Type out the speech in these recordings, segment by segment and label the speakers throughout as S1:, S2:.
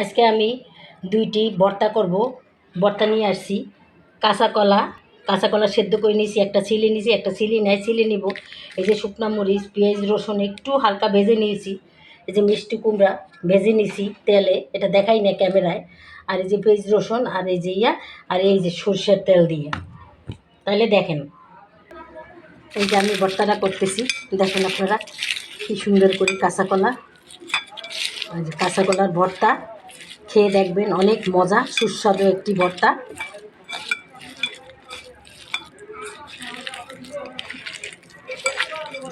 S1: আজকে আমি দুইটি ভর্তা করব। ভর্তা নিয়ে আসছি। কাঁচা কলা কাঁচা কলা সেদ্ধ করে নিয়েছি, একটা চিলি নিয়েছি, একটা চিলি নেয় চিলি নিব। এই যে শুকনো মরিচ, পেঁয়াজ, রসুন একটু হালকা ভেজে নিয়েছি। এই যে মিষ্টি কুমড়া ভেজে নিয়েছি তেলে, এটা দেখাই না ক্যামেরায়। আর এই যে পেঁয়াজ, রসুন আর এই যে ইয়া, আর এই যে সর্ষের তেল দিয়ে। তাহলে দেখেন। এই যে আমি ভর্তাটা করতেছি। দেখেন আপনারা কি সুন্দর করি কাঁচা কলা কাঁচা কলার ভর্তা। খেয়ে দেখবেন, অনেক মজা, সুস্বাদু একটি ভর্তা।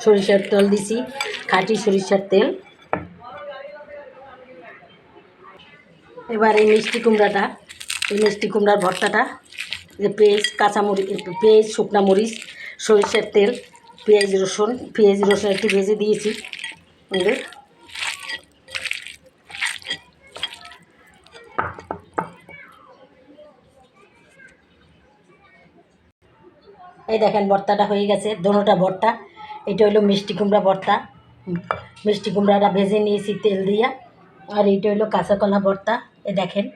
S1: সরিষার তেল দিছি, খাঁটি সরিষার তেল। এবার এই মিষ্টি কুমড়াটা, এই মিষ্টি কুমড়ার ভর্তাটা, যে পেঁয়াজ, কাঁচামরিচ পেঁয়াজ, শুকনা মরিচ, সরিষার তেল, পেঁয়াজ রসুন পেঁয়াজ রসুন একটু ভেজে দিয়েছি। এই দেখেন, ভর্তাটা হয়ে গেছে, দোনোটা ভর্তা। এটা হলো মিষ্টি কুমড়া ভর্তা। মিষ্টি কুমড়াটা ভেজে নিয়েছি তেল দিয়া। আর এইটা হলো কাঁচা কলা ভর্তা। এ দেখেন,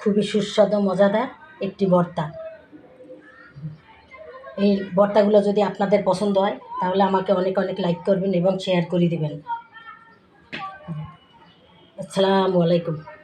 S1: খুবই সুস্বাদু, মজাদার একটি ভর্তা। এই ভর্তাগুলো যদি আপনাদের পছন্দ হয়, তাহলে আমাকে অনেক অনেক লাইক করবেন এবং শেয়ার করে দেবেন। আসসালামু আলাইকুম।